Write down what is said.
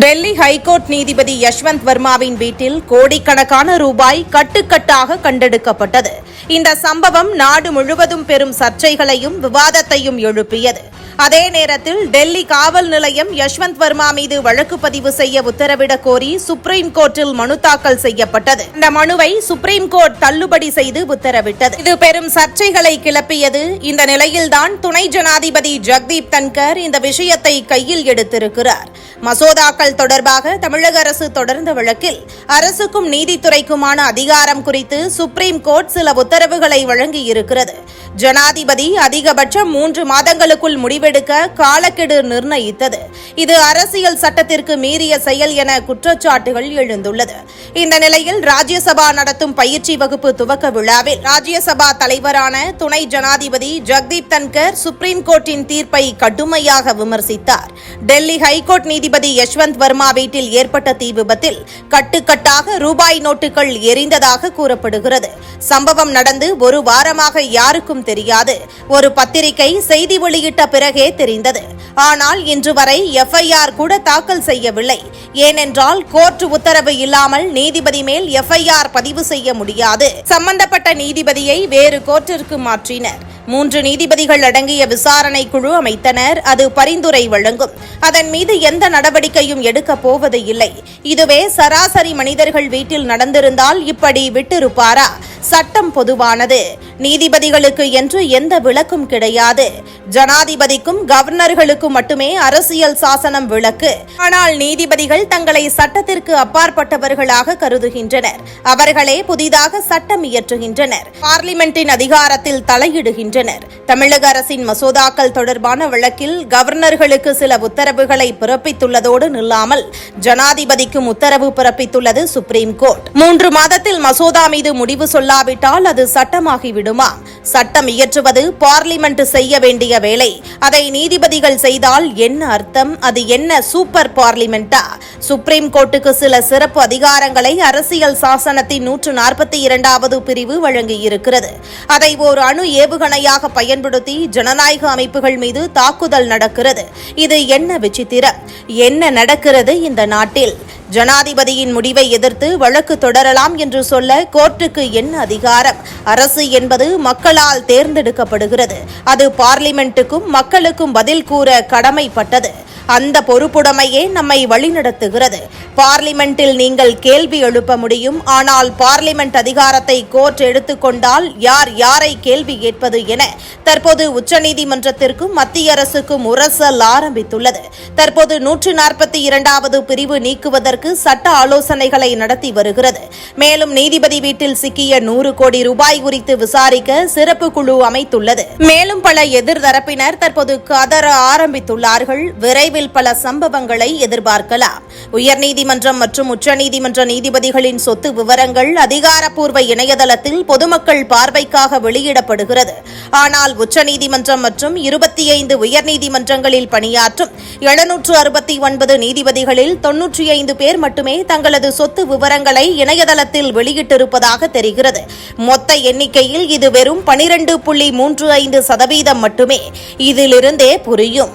Delhi high court நீதிபதி யஷ்வந்த் வர்மாவின் வீட்டில் கோடிக்கணக்கான ரூபாய் கட்டுக்கட்டாக கண்டெடுக்கப்பட்டது. இந்த சம்பவம் நாடு முழுவதும் பெரும் சர்ச்சைகளையும் விவாதத்தையும் எழுப்பியது. அதே நேரத்தில் டெல்லி காவல் நிலையம் யஷ்வந்த் வர்மா மீது வழக்கு பதிவு செய்ய உத்தரவிட கோரி சுப்ரீம் கோர்ட்டில் மனு தாக்கல் செய்யப்பட்டது. இந்த மனுவை சுப்ரீம் கோர்ட் தள்ளுபடி செய்து உத்தரவிட்டது. இது பெரும் சர்ச்சைகளை கிளப்பியது. இந்த நிலையில்தான் துணை ஜனாதிபதி ஜக்தீப் தன்கர் இந்த விஷயத்தை கையில் எடுத்திருக்கிறார். மசோதாக்கள் தொடர்பாக தமிழக அரசு தொடர்ந்த வழக்கில் அரசுக்கும் நீதித்துறைக்குமான அதிகாரம் குறித்து சுப்ரீம் கோர்ட் சில உத்தரவுகளை வழங்கியிருக்கிறது. ஜனாதிபதி அதிகபட்சம் மூன்று மாதங்களுக்குள் முடிவெடுக்க காலக்கெடு நிர்ணயித்தது. இது அரசியல் சட்டத்திற்கு மீறிய செயல் என குற்றச்சாட்டுகள் எழுந்துள்ளது. இந்த நிலையில் ராஜ்யசபா நடத்தும் பயிற்சி வகுப்பு துவக்க விழாவில் ராஜ்யசபா தலைவரான துணை ஜனாதிபதி ஜக்தீப் தன்கர் சுப்ரீம் கோர்ட்டின் தீர்ப்பை கடுமையாக விமர்சித்தார். டெல்லி ஹைகோர்ட் நீதிபதி யஷ்வந்த் வர்மா வீட்டில் ஏற்பட்ட தீ விபத்தில் கட்டுக்கட்டாக ரூபாய் நோட்டுகள் எரிந்ததாக கூறப்படுகிறது. சம்பவம் நடந்து ஒரு வாரமாக யாருக்கும் தெரியாது. ஒரு பத்திரிகை செய்தி வெளியிட்ட பிறகே தெரிந்தது. ஆனால் இன்று வரை எஃப்ஐஆர் கூட தாக்கல் செய்யவில்லை. ஏனென்றால் கோர்ட் உத்தரவு இல்லாமல் நீதிபதி மேல் எஃப்ஐஆர் பதிவு செய்ய முடியாது. சம்பந்தப்பட்ட நீதிபதியை வேறு கோர்ட்டிற்கு மாற்றினர். மூன்று நீதிபதிகள் அடங்கிய விசாரணை குழு அமைத்தனர். அது பரிந்துரை வழங்கும். அதன் மீது எந்த நடவடிக்கையும் எடுக்கப் போவது இல்லை. இதுவே சராசரி மனிதர்கள் வீட்டில் நடந்திருந்தால் இப்படி விட்டிருப்பாரா? சட்டம் பொதுவானது. நீதிபதிகளுக்கு என்று எந்த விளக்கும் கிடையாது. ஜனாதிபதிக்கும் கவர்னர்களுக்கும் மட்டுமே அரசியல் சாசனம் விளக்கு. ஆனால் நீதிபதிகள் தங்களை சட்டத்திற்கு அப்பாற்பட்டவர்களாக கருதுகின்றனர். அவர்களே புதிதாக சட்டம் இயற்றுகின்றனர். பார்லிமெண்டின் அதிகாரத்தில் தலையிடுகின்றனர். தமிழக அரசின் மசோதாக்கள் தொடர்பான வழக்கில் கவர்னர்களுக்கு சில உத்தரவுகளை பிறப்பித்துள்ளதோடு நில்லாமல் ஜனாதிபதிக்கும் உத்தரவு பிறப்பித்துள்ளது சுப்ரீம் கோர்ட். மூன்று மாதத்தில் மசோதா மீது முடிவு சொல்லாவிட்டால் அது சட்டமாகிவிடுமா? சட்டம் இயற்றுவது பார்லிமெண்ட் செய்ய வேண்டிய வேலை. அதை நீதிபதிகள் செய்தால் என்ன அர்த்தம்? அது என்ன சூப்பர் பார்லிமெண்டா? சுப்ரீம் கோர்ட்டுக்கு சில சிறப்பு அதிகாரங்களை அரசியல் சாசனத்தின் நூற்று நாற்பத்தி இரண்டாவது பிரிவு வழங்கியிருக்கிறது. அதை ஒரு அணு ஏவுகணையாக பயன்படுத்தி ஜனநாயக அமைப்புகள் மீது தாக்குதல் நடக்கிறது. இது என்ன விசித்திரம்? என்ன நடக்கிறது இந்த நாட்டில்? ஜனாதிபதியின் முடிவை எதிர்த்து வழக்கு தொடரலாம் என்று சொல்ல கோர்ட்டுக்கு என்ன அதிகாரம்? அரசு என்பது மக்களால் தேர்ந்தெடுக்கப்படுகிறது. அது பார்லிமெண்ட்டுக்கும் மக்களுக்கும் பதில் கூற கடமைப்பட்டது. அந்த பொறுப்புடைமையே நம்மை வழிநடத்துகிறது. பார்லிமெண்டில் நீங்கள் கேள்வி எழுப்ப முடியும். ஆனால் பார்லிமெண்ட் அதிகாரத்தை கோர்ட் எடுத்துக்கொண்டால் யார் யாரை கேள்வி கேட்பது என தற்போது உச்சநீதிமன்றத்திற்கும் மத்திய அரசுக்கும் உரசல் ஆரம்பித்துள்ளது. தற்போது நூற்று நாற்பத்தி இரண்டாவது பிரிவு நீக்குவதற்கு சட்ட ஆலோசனைகளை நடத்தி வருகிறது. மேலும் நீதிபதி வீட்டில் சிக்கிய நூறு கோடி ரூபாய் குறித்து விசாரிக்க சிறப்பு குழு அமைத்துள்ளது. மேலும் பல எதிர்தரப்பினர் தற்போது கதற ஆரம்பித்துள்ளார்கள். விரைவில் பல சம்பவங்களை எதிர்பார்க்கலாம். உயர்நீதிமன்றம் மற்றும் உச்சநீதிமன்ற நீதிபதிகளின் சொத்து விவரங்கள் அதிகாரப்பூர்வ இணையதளத்தில் பொதுமக்கள் பார்வைக்காக வெளியிடப்படுகிறது. ஆனால் உச்சநீதிமன்றம் மற்றும் இருபத்தி ஐந்து உயர்நீதிமன்றங்களில் பணியாற்றும் எழுநூற்று அறுபத்தி ஒன்பது நீதிபதிகளில் தொன்னூற்றி ஐந்து பேர் மட்டுமே தங்களது சொத்து விவரங்களை இணையதளத்தில் வெளியிட்டிருப்பதாக தெரிகிறது. மொத்த எண்ணிக்கையில் இது வெறும் பனிரெண்டு புள்ளி மூன்று ஐந்து சதவீதம் மட்டுமே. இதிலிருந்தே புரியும்.